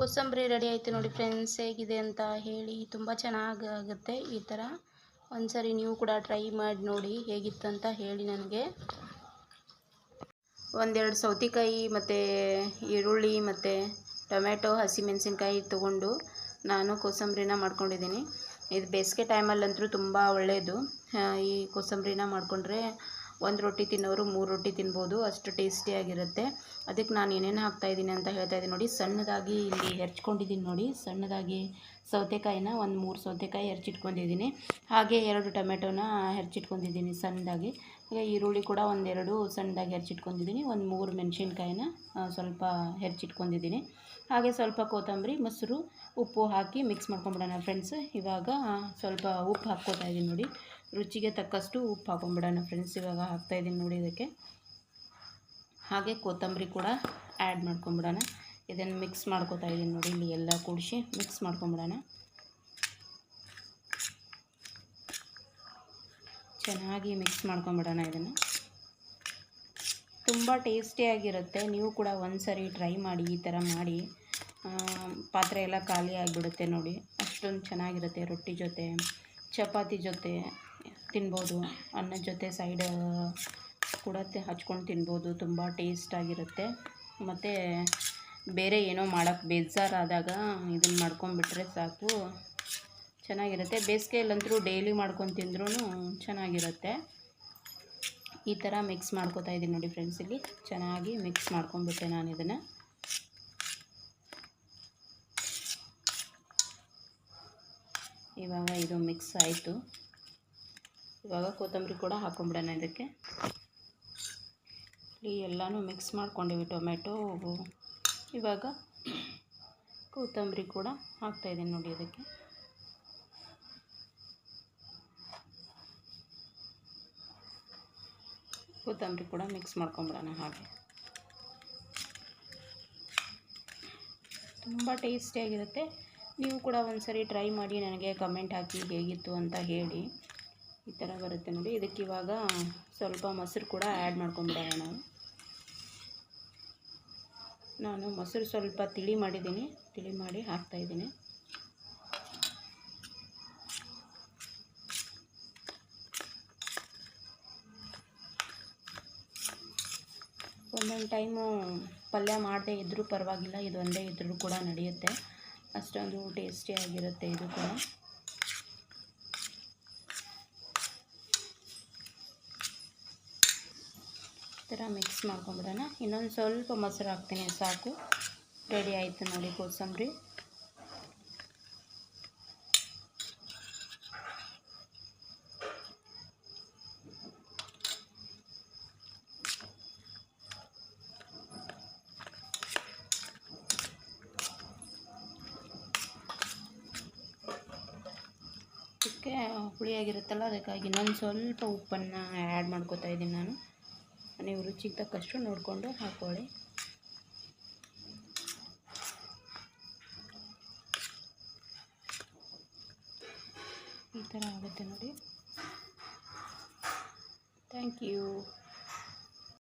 ಕೋಸಂಬರಿ ready ಆಯಿತು ನೋಡಿ friends, ಹೇಗಿದೆ ಅಂತ ಹೇಳಿ ತುಂಬ ಚೆನ್ನಾಗಾಗುತ್ತೆ ಈ ಥರ ಒಂದ್ಸರಿ ನೀವು ಕೂಡ ಟ್ರೈ ಮಾಡಿ ನೋಡಿ ಹೇಗಿತ್ತು ಅಂತ ಹೇಳಿ ನನಗೆ. ಒಂದೆರಡು ಸೌತೆಕಾಯಿ ಮತ್ತು ಈರುಳ್ಳಿ ಮತ್ತು ಟೊಮೆಟೊ ಹಸಿಮೆಣಸಿನ್ಕಾಯಿ ತೊಗೊಂಡು ನಾನು ಕೋಸಂಬರಿನ ಮಾಡ್ಕೊಂಡಿದ್ದೀನಿ. ಇದು ಬೇಸಿಗೆ ಟೈಮಲ್ಲಂತೂ ತುಂಬ ಒಳ್ಳೆಯದು ಈ ಕೋಸಂಬರಿನ ಮಾಡಿಕೊಂಡ್ರೆ ಒಂದು ರೊಟ್ಟಿ ತಿನ್ನೋರು ಮೂರು ರೊಟ್ಟಿ ತಿನ್ಬೋದು, ಅಷ್ಟು ಟೇಸ್ಟಿಯಾಗಿರುತ್ತೆ ಅದಕ್ಕೆ ನಾನು ಏನೇನು ಹಾಕ್ತಾಯಿದ್ದೀನಿ ಅಂತ ಹೇಳ್ತಾ ಇದ್ದೀನಿ ನೋಡಿ, ಸಣ್ಣದಾಗಿ ಇಲ್ಲಿ ಹೆರ್ಚ್ಕೊಂಡಿದ್ದೀನಿ ನೋಡಿ, ಸಣ್ಣದಾಗಿ ಸೌತೆಕಾಯಿನ ಒಂದು ಮೂರು ಸೌತೆಕಾಯಿ ಹೆರ್ಚಿಟ್ಕೊಂಡಿದ್ದೀನಿ. ಹಾಗೆ ಎರಡು ಟೊಮೆಟೊನ ಹೆರ್ಚಿಟ್ಕೊಂಡಿದ್ದೀನಿ ಸಣ್ಣದಾಗಿ. ಹಾಗೆ ಈರುಳ್ಳಿ ಕೂಡ ಒಂದೆರಡು ಸಣ್ಣದಾಗಿ ಹೆರ್ಚಿಟ್ಕೊಂಡಿದ್ದೀನಿ. ಒಂದು ಮೂರು ಮೆಣಸಿನ್ಕಾಯಿನ ಸ್ವಲ್ಪ ಹೆರ್ಚಿಟ್ಕೊಂಡಿದ್ದೀನಿ. ಹಾಗೆ ಸ್ವಲ್ಪ ಕೊತ್ತಂಬರಿ, ಮೊಸರು, ಉಪ್ಪು ಹಾಕಿ ಮಿಕ್ಸ್ ಮಾಡ್ಕೊಂಬಿಡೋಣ ಫ್ರೆಂಡ್ಸ್ ಇವಾಗ ಸ್ವಲ್ಪ ಉಪ್ಪು ಹಾಕ್ಕೋತಾ ಇದ್ದೀನಿ ನೋಡಿ. ರುಚಿಗೆ ತಕ್ಕಷ್ಟು ಉಪ್ಪು ಹಾಕೊಂಬಿಡೋಣ ಫ್ರೆಂಡ್ಸ್, ಇವಾಗ ಹಾಕ್ತಾಯಿದ್ದೀನಿ ನೋಡಿ ಇದಕ್ಕೆ. ಹಾಗೆ ಕೊತ್ತಂಬರಿ ಕೂಡ ಆ್ಯಡ್ ಮಾಡ್ಕೊಂಬಿಡೋಣ. ಇದನ್ನು ಮಿಕ್ಸ್ ಮಾಡ್ಕೋತಾ ಇದ್ದೀನಿ ನೋಡಿ, ಇಲ್ಲಿ ಎಲ್ಲ ಕೂಡಿಸಿ ಮಿಕ್ಸ್ ಮಾಡ್ಕೊಂಬಿಡೋಣ. ಚೆನ್ನಾಗಿ ಮಿಕ್ಸ್ ಮಾಡ್ಕೊಂಬಿಡೋಣ ಇದನ್ನು. ತುಂಬ ಟೇಸ್ಟಿಯಾಗಿರುತ್ತೆ ನೀವು ಕೂಡ ಒಂದು ಸರಿ ಟ್ರೈ ಮಾಡಿ, ಈ ಥರ ಮಾಡಿ. ಪಾತ್ರೆ ಎಲ್ಲ ಖಾಲಿ ಆಗಿಬಿಡುತ್ತೆ ನೋಡಿ. ಅಷ್ಟೊಂದು ಚೆನ್ನಾಗಿರುತ್ತೆ ರೊಟ್ಟಿ ಜೊತೆ, ಚಪಾತಿ ಜೊತೆ. ತಿನ್ಬೋದು. ಅನ್ನದ ಜೊತೆ ಸೈಡ್ ಕೂಡ ಹಚ್ಕೊಂಡು ತಿನ್ಬೋದು. ತುಂಬ ಟೇಸ್ಟಾಗಿರುತ್ತೆ ಮತ್ತು ಬೇರೆ ಏನೋ ಮಾಡೋಕ್ಕೆ ಬೇಜಾರಾದಾಗ ಇದನ್ನು ಮಾಡ್ಕೊಂಬಿಟ್ರೆ ಸಾಕು. ಚೆನ್ನಾಗಿರುತ್ತೆ. ಬೇಸಿಗೆಯಲ್ಲಂತೂ ಡೈಲಿ ಮಾಡ್ಕೊಂಡು ತಿಂದ್ರೂ ಚೆನ್ನಾಗಿರುತ್ತೆ. ಈ ಥರ ಮಿಕ್ಸ್ ಮಾಡ್ಕೊತಾ ಇದ್ದೀನಿ ನೋಡಿ ಫ್ರೆಂಡ್ಸ್ ಇಲ್ಲಿ. ಚೆನ್ನಾಗಿ ಮಿಕ್ಸ್ ಮಾಡ್ಕೊಂಬಿಟ್ಟೆ ನಾನು ಇದನ್ನು. ಇವಾಗ ಇದು ಮಿಕ್ಸ್ ಆಯಿತು. ಇವಾಗ ಕೊತ್ತಂಬರಿ ಕೂಡ ಹಾಕೊಂಬಿಡೋಣ ಇದಕ್ಕೆ. ಇಲ್ಲಿ ಎಲ್ಲನೂ ಮಿಕ್ಸ್ ಮಾಡ್ಕೊಂಡಿವಿ ಟೊಮೆಟೊ ಇವಾಗ ಕೊತ್ತಂಬರಿ ಕೂಡ ಹಾಕ್ತಾಯಿದ್ದೀನಿ ನೋಡಿ ಇದಕ್ಕೆ. ಕೊತ್ತಂಬರಿ ಕೂಡ ಮಿಕ್ಸ್ ಮಾಡ್ಕೊಂಬಿಡೋಣ ಹಾಗೆ. ತುಂಬ ಟೇಸ್ಟಿಯಾಗಿರುತ್ತೆ ನೀವು ಕೂಡ ಒಂದು ಸರಿ ಟ್ರೈ ಮಾಡಿ ನನಗೆ ಕಮೆಂಟ್ ಹಾಕಿ ಹೇಗಿತ್ತು ಅಂತ ಹೇಳಿ. ಈ ಥರ ಬರುತ್ತೆ ನೋಡಿ. ಇದಕ್ಕೆ ಇವಾಗ ಸ್ವಲ್ಪ ಮೊಸರು ಕೂಡ ಆ್ಯಡ್ ಮಾಡ್ಕೊಂಬಿಡೋಣ ನಾವು. ನಾನು ಮೊಸರು ಸ್ವಲ್ಪ ತಿಳಿ ಮಾಡಿದ್ದೀನಿ. ತಿಳಿ ಮಾಡಿ ಹಾಕ್ತಾಯಿದ್ದೀನಿ ಒಂದೊಂದು ಟೈಮು ಪಲ್ಯ ಮಾಡದೇ ಇದ್ದರೂ ಪರವಾಗಿಲ್ಲ. ಇದು ಒಂದೇ ಇದ್ದರೂ ಕೂಡ ನಡೆಯುತ್ತೆ. ಅಷ್ಟೊಂದು ಟೇಸ್ಟಿಯಾಗಿರುತ್ತೆ ಇದು ಕೂಡ. ಥರ ಮಿಕ್ಸ್ ಮಾಡ್ಕೊಂಬಿಡೋಣ. ಇನ್ನೊಂದು ಸ್ವಲ್ಪ ಮೊಸರು ಹಾಕ್ತೀನಿ, ಸಾಕು. ರೆಡಿ ಆಯಿತು ನೋಡಿ ಕೋಸಂಬರಿ. ಅದಕ್ಕೆ ಹುಳಿಯಾಗಿರುತ್ತಲ್ಲ ಅದಕ್ಕಾಗಿ ಇನ್ನೊಂದು ಸ್ವಲ್ಪ ಉಪ್ಪನ್ನು ಆ್ಯಡ್ ಮಾಡ್ಕೋತಾ ಇದ್ದೀನಿ ನಾನು. ನೀವು ರುಚಿಗೆ ತಕ್ಕಷ್ಟು ನೋಡಿಕೊಂಡು ಹಾಕ್ಕೊಳ್ಳಿ ಈ ಥರ ಆಗುತ್ತೆ ನೋಡಿ. Thank you